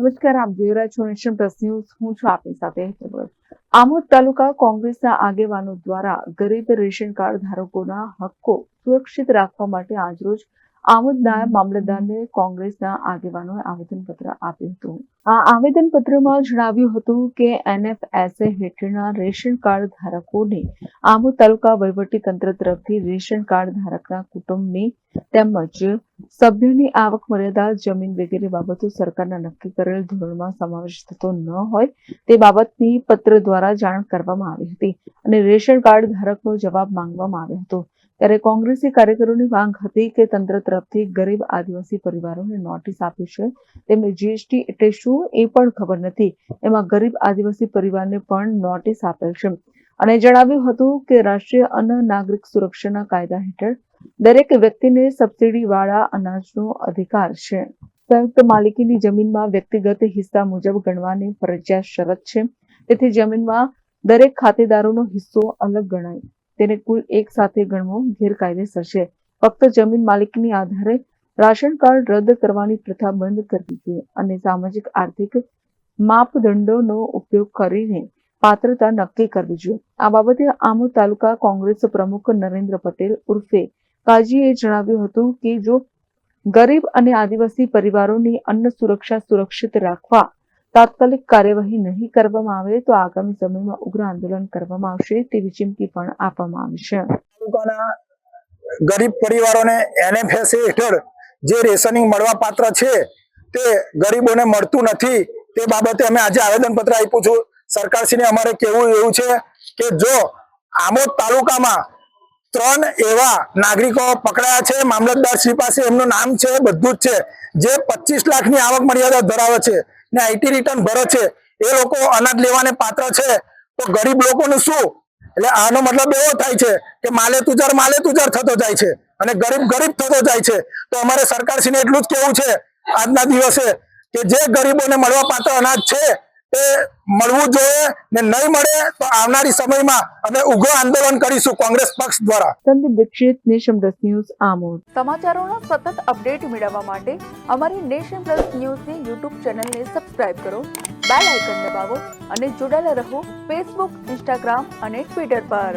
નમસ્કાર, આપ જોઈ રહ્યા છો નેશન પ્લસ હું છું આપની સાથે આમોદ તાલુકા કોંગ્રેસના આગેવાનો દ્વારા ગરીબ રેશન કાર્ડ ધારકોના હક્કો સુરક્ષિત રાખવા માટે આજરોજ આમોદ નાયબ મામલતદારને કોંગ્રેસના આગેવાનોએ આવેદનપત્ર આપ્યું હતું. આ આવેદનપત્રમાં જણાવ્યું હતું કે એનએફએસએ હેઠળના રેશન કાર્ડ ધારકોને આમોદ તાલુકા તંત્ર તરફથી રેશન કાર્ડ ધારકના કુટુંબની તેમજ સભ્યોની આવક મર્યાદા, જમીન વગેરે બાબતો સરકારના નક્કી કરેલ ધોરણમાં સમાવેશ થતો ન હોય તે બાબતની પત્ર દ્વારા જાણ કરવામાં આવી હતી અને રેશન કાર્ડ ધારકનો જવાબ માંગવામાં આવ્યો હતો. ત્યારે કોંગ્રેસી કાર્યકરોની માંગ હતી કે તંત્ર તરફથી ગરીબ આદિવાસી પરિવારોને નોટિસ આપી છે. તેમને જીએસટી એટલે શું એ પણ ખબર નથી. એમાં ગરીબ આદિવાસી પરિવારને પણ નોટિસ આપેલ છે. અને જણાવ્યું હતું કે રાષ્ટ્રીય અન્ન નાગરિક સુરક્ષાના કાયદા હેઠળ દરેક વ્યક્તિને સબસિડી વાળા અનાજનો અધિકાર છે. સંયુક્ત માલિકીની જમીનમાં વ્યક્તિગત હિસ્સા મુજબ ગણવાની ફરજિયાત શરત છે. તેથી જમીનમાં દરેક ખાતેદારોનો હિસ્સો અલગ ગણાય. તેને કુલ એક સાથે ગણવો ગેરકાયદેસર છે. ફક્ત જમીન માલિકની આધારે રાશન કાર્ડ રદ કરવાની પ્રથા બંધ કરવી જોઈએ અને સામાજિક આર્થિક માપદંડોનો ઉપયોગ કરીને પાત્રતા નક્કી કરવી જોઈએ. આ બાબતે આમોદ તાલુકા કોંગ્રેસ પ્રમુખ નરેન્દ્ર પટેલ ઉર્ફે કાજીએ જણાવ્યું હતું કે જો ગરીબ અને આદિવાસી પરિવારોની અન્ન સુરક્ષા સુરક્ષિત રાખવા તાત્કાલિક કાર્યવાહી નહીં કરવામાં આવે તો આગામી સમયમાં ઉગ્ર આંદોલન કરવામાં આવશે તેવી ચીમકી પણ આપવામાં આવી છે. તાલુકાના ગરીબ પરિવારોને એનએફએસ હેઠળ જે રેશનિંગ મળવા પાત્ર છે તે ગરીબોને મળતું નથી તે બાબતે અમે આજે આવેદનપત્ર આપ્યું છું. સરકારશ્રીને અમારે કહેવું એવું છે કે જો આમોદ તાલુકામાં ત્રણ એવા નાગરિકો પકડાયા છે, મામલતદાર શ્રી પાસે એમનું નામ છે, બધું જ છે, જે પચીસ લાખની આવક મર્યાદા ધરાવે છે ને આઈટી રિટર્ન ભરે છે. એ લોકો અનાજ લેવાને પાત્ર છે. તો ગરીબ લોકોનું શું? એટલે આનો મતલબ એવો થાય છે કે માલે તુજાર માલે તુજાર થતો જાય છે અને ગરીબ ગરીબ થતો જાય છે. તો અમારે સરકારશ્રીને એટલું જ કેવું છે આજના દિવસે કે જે ગરીબોને મળવા પાત્ર અનાજ છે એ મળવું જોઈએ ને નહીં મળે તો આવનારી સમયમાં અમે ઉગ્ર આંદોલન કરીશું કોંગ્રેસ પક્ષ દ્વારા. Sandeep Dikshit nation plus news Amod. સમાચારોના સતત અપડેટ મેળવવા માટે અમારી નેશન પ્લસ ન્યૂઝની યુટ્યુબ ચેનલને સબસ્ક્રાઇબ કરો બેલ આઇકન દબાવો અને જોડાયેલા રહો ફેસબુક ઇન્સ્ટાગ્રામ અને ટ્વિટર પર.